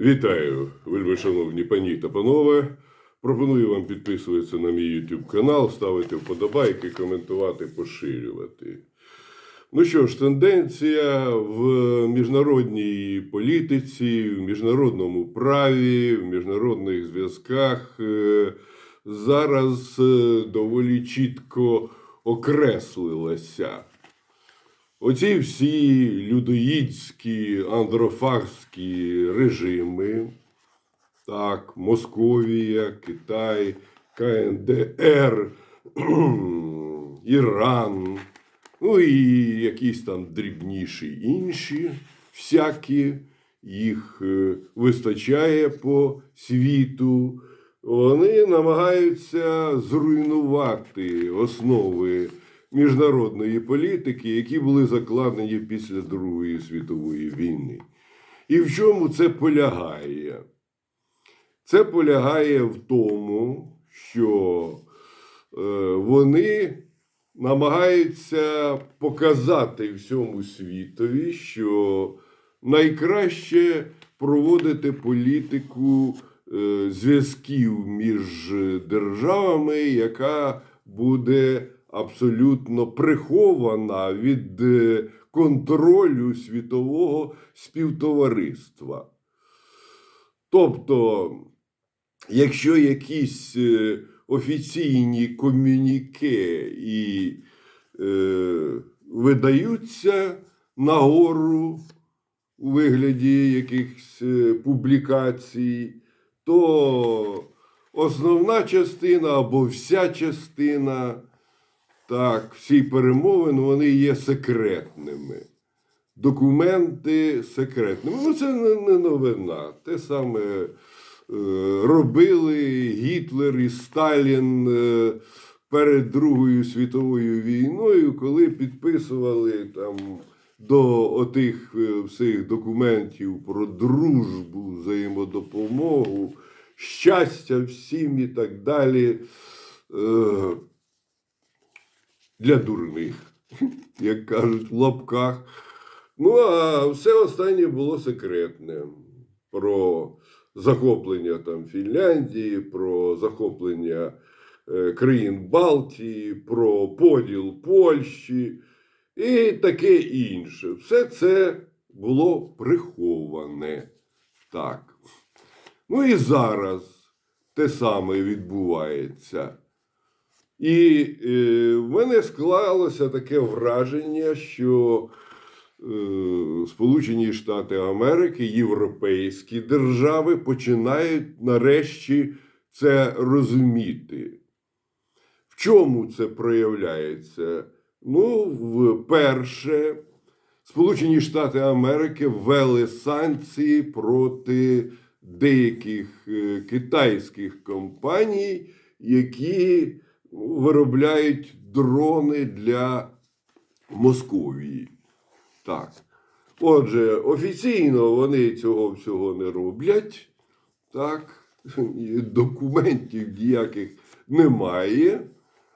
Вітаю, вельми шановні пані та панове. Пропоную вам підписуватися на мій YouTube канал, ставити вподобайки, коментувати, поширювати. Ну що ж, тенденція в міжнародній політиці, в міжнародному праві, в міжнародних зв'язках е, зараз е, доволі чітко окреслилася. Оці всі людоїдські андрофагські режими, так, Московія, Китай, КНДР, Іран, ну і якісь там дрібніші інші, всякі, їх е, вистачає по світу. Вони намагаються зруйнувати основи міжнародної політики, які були закладені після Другої світової війни. І в чому це полягає? Це полягає в тому, що е, вони намагаються показати всьому світові, що найкраще проводити політику е, зв'язків між державами, яка буде абсолютно прихована від е, контролю світового співтовариства. Тобто, якщо якісь е, офіційні комюніке і е, видаються нагору у вигляді якихось е, публікацій, то основна частина або вся частина, так, всі перемовини, вони є секретними. Документи секретними. Ну, це не новина. Те саме е, робили Гітлер і Сталін е, перед Другою світовою війною, коли підписували там до отих е, всіх документів про дружбу, взаємодопомогу, щастя всім і так далі. Е, для дурних, як кажуть, в лапках. Ну, а все останнє було секретне. Про захоплення там Фінляндії, про захоплення е, країн Балтії, про поділ Польщі і таке інше. Все це було приховане. Так. Ну і зараз те саме відбувається. І е, в мене склалося таке враження, що е, Сполучені Штати Америки, європейські держави починають нарешті це розуміти. В чому це проявляється? Ну, вперше, Сполучені Штати Америки ввели санкції проти деяких е, китайських компаній, які виробляють дрони для Московії. Так. Отже, офіційно вони цього всього не роблять. Так. Документів ніяких немає.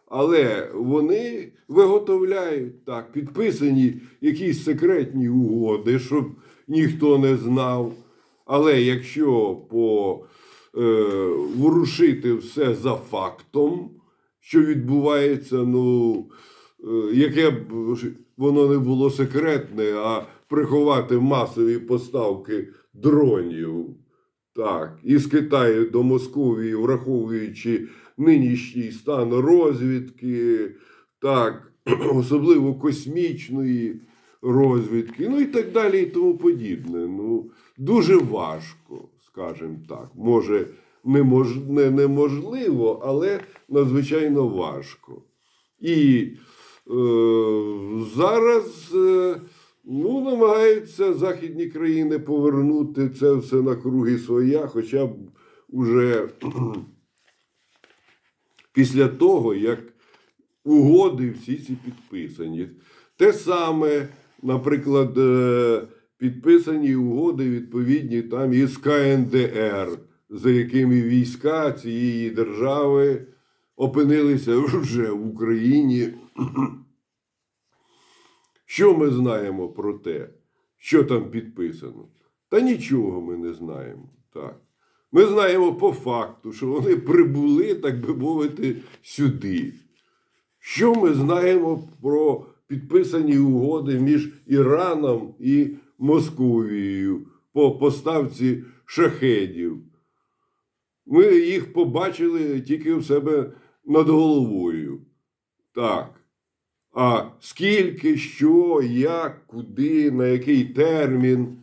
Але вони виготовляють так, підписані якісь секретні угоди, щоб ніхто не знав. Але якщо по, е, ворушити все за фактом, що відбувається, ну, е, яке б воно не було секретне, а приховати масові поставки дронів. Так, із Китаю до Московії, враховуючи нинішній стан розвідки, так, особливо космічної розвідки, ну і так далі, і тому подібне. Ну, дуже важко, скажімо так. Може, немож, не неможливо, але надзвичайно важко. І е, зараз е, ну, намагаються західні країни повернути це все на круги своя, хоча б уже після того, як угоди всі ці підписані. Те саме, наприклад, е, підписані угоди відповідні там із КНДР, за якими війська цієї держави опинилися вже в Україні. Що ми знаємо про те, що там підписано? Та нічого ми не знаємо. Так. Ми знаємо по факту, що вони прибули, так би мовити, сюди. Що ми знаємо про підписані угоди між Іраном і Московією по поставці шахедів? Ми їх побачили тільки в себе над головою. Так. А скільки, що, як, куди, на який термін,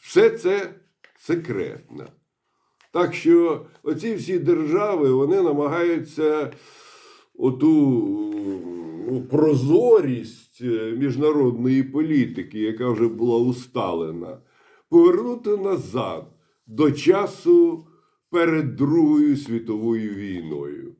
все це секретно. Так що оці всі держави вони намагаються оту ну, прозорість е, міжнародної політики, яка вже була усталена, повернути назад до часу перед Другою світовою війною.